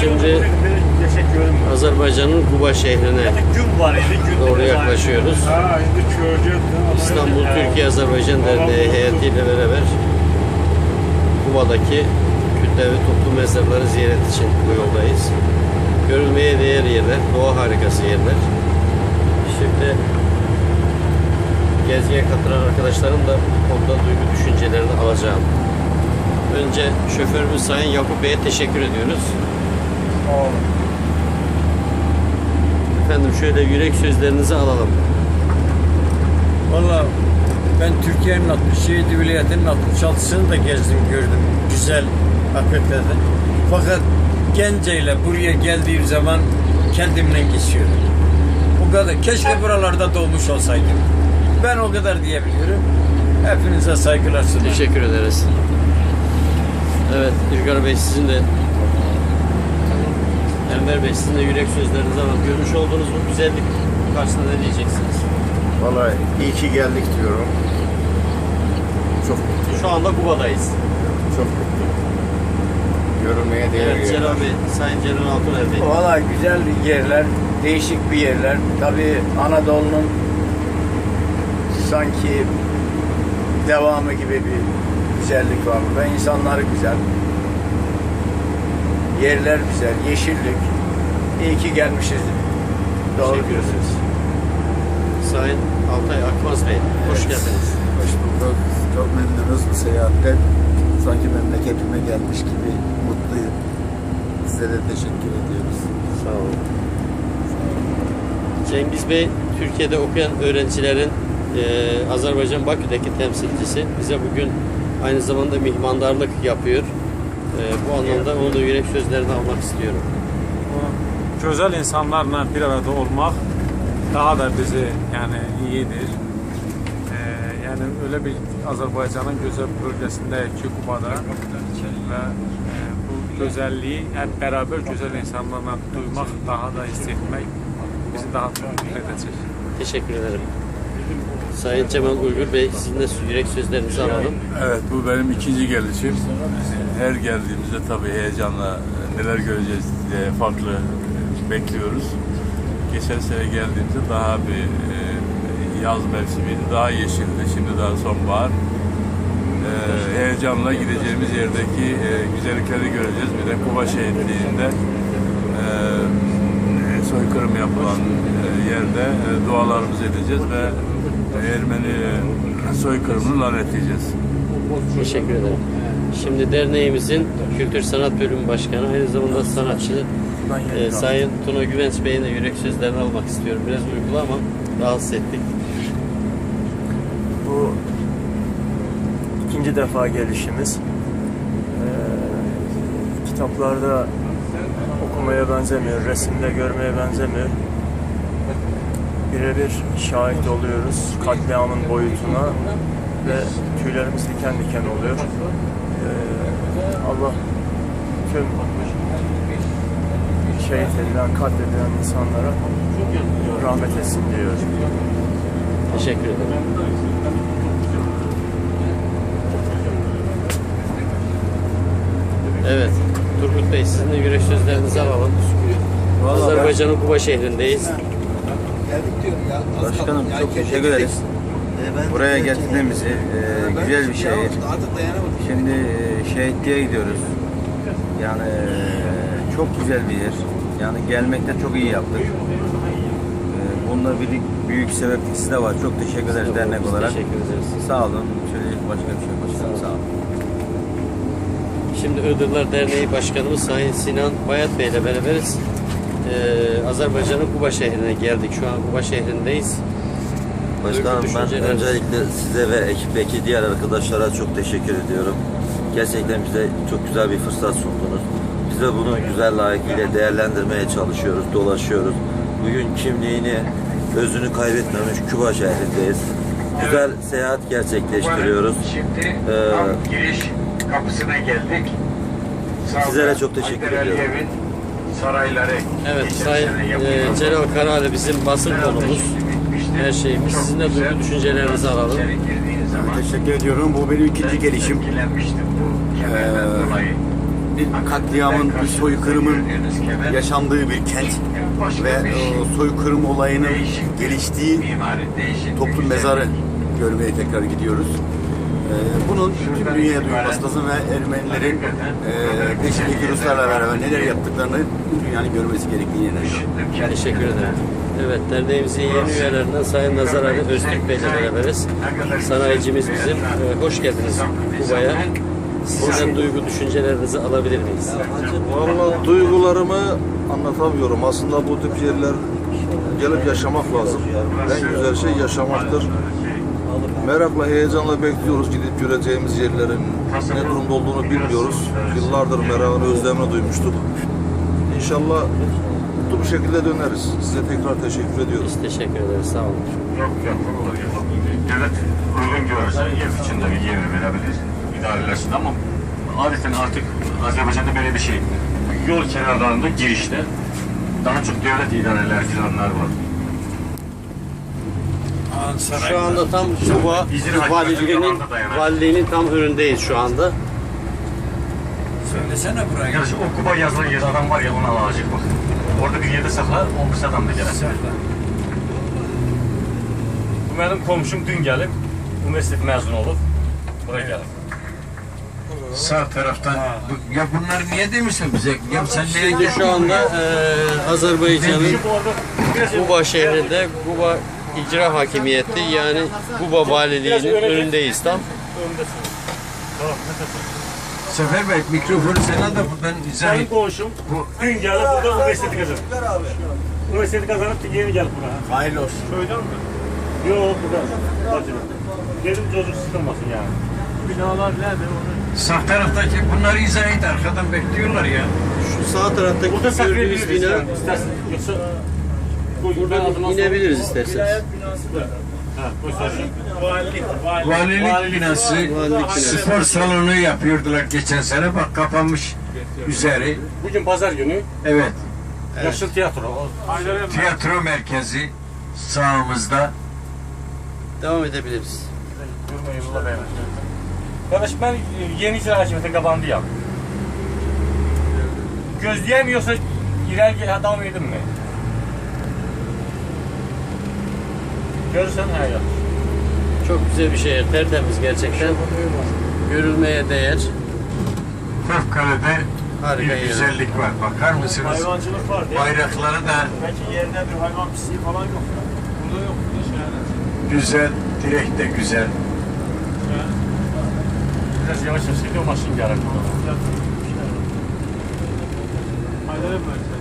Şimdi Azerbaycan'ın Kuba şehrine doğru yaklaşıyoruz. İstanbul Türkiye Azerbaycan Derneği heyetiyle beraber Kuba'daki kütlevi toplu mezarları ziyaret için bu yoldayız. Görülmeye değer yerler, doğa harikası yerler. Şimdi geziye katılan arkadaşlarım da konuda duygu düşüncelerini alacağım. Önce şoförümüz Sayın Yakup Bey'e teşekkür ediyoruz. Efendim şöyle yürek sözlerinizi alalım. Valla ben Türkiye'nin 67 vilayetinin 66'sını da gezdim gördüm. Güzel hakikaten. Fakat Gence ile buraya geldiğim zaman kendimden geçiyordum. Bu kadar. Keşke buralarda doğmuş olsaydım. Ben o kadar diyebiliyorum. Hepinize saygılar sunuyorum. Teşekkür ederiz. Evet, İlgar Bey sizin de Enver Bey sizin de yürek sözlerinizi alalım. Görmüş olduğunuz bu güzellik karşısında ne diyeceksiniz? Vallahi iyi ki geldik diyorum. Çok Şu anda Kuba'dayız. çok mutluyum. Görülmeye değer Evet, yerler. Celal Bey, Sayın Celal Altuner Bey. Valla güzel yerler, değişik bir yerler. Tabii Anadolu'nun sanki devamı gibi bir güzellik var burada. İnsanları güzel. Yerler güzel, yeşillik. İyi ki gelmişiz. Doğru Teşekkür diyorsunuz. ederiz. Sayın Altay Akmaz Bey, hoş geldiniz. Hoş bulduk. Çok memnunuz bu seyahatten. Sanki memleketime gelmiş gibi mutluyum. Size de teşekkür ediyoruz. Sağ olun. Cengiz Bey, Türkiye'de okuyan öğrencilerin e, Azerbaycan Bakü'deki temsilcisi. Bize bugün aynı zamanda mihmandarlık yapıyor. E, bu anlamda onun da yürek sözlerini almak istiyorum. Güzel insanlarla bir arada olmak daha da bizi yani iyidir. Ee, yani öyle bir Azerbaycan'ın güzel bölgesinde ki Kuba'da ve e, bu güzelliği hep beraber güzel insanlarla duymak, daha da hissetmek bizi daha çok mutlu edecek. Teşekkür ederim. Sayın Cemal Uygur Bey, sizin de yürek sözlerinizi alalım. Evet bu benim ikinci gelişim. Her geldiğimizde tabii heyecanla neler göreceğiz diye farklı bekliyoruz. Geçen sene geldiğimizde daha bir e, yaz mevsimiydi, daha yeşildi. Şimdi daha sonbahar. E, heyecanla gideceğimiz yerdeki e, güzellikleri göreceğiz. Bir de Kuba şehitliğinde soykırım yapılan e, yerde e, dualarımızı edeceğiz ve Ermeni soykırımını lanetleyeceğiz. Teşekkür ederim. Şimdi derneğimizin Kültür Sanat Bölümü Başkanı, aynı zamanda sanatçı e, Sayın Tuna Güvenç Bey'in de yürek sözlerini almak istiyorum. Biraz uygula ama rahatsız ettik. Bu ikinci defa gelişimiz. Ee, kitaplarda okumaya benzemiyor, resimde görmeye benzemiyor. Birebir şahit oluyoruz katliamın boyutuna ve tüylerimiz diken diken oluyor. Ee, Allah tüm şehit edilen, katledilen insanlara rahmet etsin diyoruz. Teşekkür ederim. Evet, Turgut Bey sizin de yürek sözlerinizi alalım. Azerbaycan'ın Kuba şehrindeyiz. Başkanım çok teşekkür ederiz. Buraya getirdiğimizi e, güzel bir şehir. Şimdi e, şehitliğe gidiyoruz. Yani e, çok güzel bir yer. Yani gelmekte çok iyi yaptık. E, bunda bir büyük sebeplisi de var. Çok teşekkür ederiz dernek olarak. Teşekkür ederiz. Sağ olun. Söyleyecek başka bir şey. Başkanım sağ olun. Şimdi Iğdırlar Derneği Başkanımız Sayın Sinan Bayat Bey ile beraberiz. Ee, Azerbaycan'ın Kuba şehrine geldik. Şu an Kuba şehrindeyiz. Başkanım ben öncelikle size ve ekipteki diğer arkadaşlara çok teşekkür ediyorum. Gerçekten bize çok güzel bir fırsat sundunuz. Biz de bunu güzel layıkıyla değerlendirmeye çalışıyoruz, dolaşıyoruz. Bugün kimliğini, özünü kaybetmemiş Küba şehrindeyiz. Güzel seyahat gerçekleştiriyoruz. Şimdi Ee, giriş kapısına geldik. Sizlere çok teşekkür Haydar ediyorum. Aliyev'in sarayları. Evet, Sayın e. Celal Karali bizim basın konumuz. Her şeyimiz. Çok Sizin de duygu düşüncelerinizi alalım. Zaman Teşekkür ediyorum. Bu benim ikinci gelişim. Ee, dolayı. bir katliamın, bir soykırımın yaşandığı bir kent ve o soykırım olayının geliştiği toplum mezarı görmeye tekrar gidiyoruz. Ee, bunun tüm dünyaya duyulması lazım ve Ermenilerin e, peşindeki Ruslarla beraber neler yaptıklarını tüm dünyanın görmesi gerektiğini inanıyorum. Teşekkür ederim. Evet, derneğimizin yeni üyelerinden Sayın Nazar Ali Öztürk Bey ile beraberiz. Sanayicimiz bizim. Ee, hoş geldiniz Kuba'ya. Sizden duygu düşüncelerinizi alabilir miyiz? Vallahi duygularımı anlatamıyorum. Aslında bu tip yerler gelip yaşamak lazım. En güzel şey yaşamaktır. Merakla, heyecanla bekliyoruz gidip göreceğimiz yerlerin ne durumda olduğunu bilmiyoruz. Yıllardır merakını, özlemini duymuştuk. İnşallah mutlu bir şekilde döneriz. Size tekrar teşekkür ediyoruz. Biz teşekkür ederiz. Sağ olun. Yok yok. Devlet uygun görürse yer içinde bir yer verebilir. İdarelesin ama adeten artık Azerbaycan'da böyle bir şey. Yol kenarlarında girişte daha çok devlet idareler filanlar var. Şu anda tam Kuba valiliğinin, valiliğinin tam önündeyiz şu anda. Söylesene buraya. Arkadaş o Kuba yazılan yer adam var ya onu alacak bak. Orada bir yerde sakla, o kısa adam da gelir. Bu benim komşum dün gelip üniversite mezun olup buraya gelip. Sağ taraftan ya bunlar niye demişsin bize? Ya sen Şimdi şu anda e, Azerbaycan'ın Kuba şehrinde Kuba İcra Hakimiyeti yani Kuba Valiliğinin önündeyiz tam. Sefer Bey mikrofonu sana da buradan izah Benim et. komşum dün gelip burada üniversite kazandı. Üniversite kazanıp yeni gelip buraya. Hayırlı olsun. Köyden mi? Yok burada. Bacım. Dedim çocuk sıkılmasın yani. Binalar nerede onu? Sağ taraftaki bunları izah et arkadan bekliyorlar ya. Şu sağ taraftaki Burada gördüğünüz bina yani. İstersen. Yoksa buradan inebiliriz isterseniz. Valilik binası Valilik binası. spor salonu yapıyordular geçen sene bak kapanmış üzeri. Bugün pazar günü Evet. Yaşıl Tiyatro. Tiyatro merkezi sağımızda. Devam edebiliriz. Durmayın burada beğendim. Kardeş ben e, yeni icra hakimiyete kapandı ya. Gözleyemiyorsa ileri gel devam edin mi? Görürsen he yap. Çok güzel bir şehir, tertemiz gerçekten. Görülmeye değer. Fevkalade Harika bir yer. güzellik var. Bakar mısınız? Hayvancılık var. Bayrakları da Belki yerine bir hayvan pisliği falan yok. Burada yok. Burada şehirler. güzel, direkt de güzel. Biraz yavaş yavaş gidiyor maşın gelir. Haydar'ın böyle.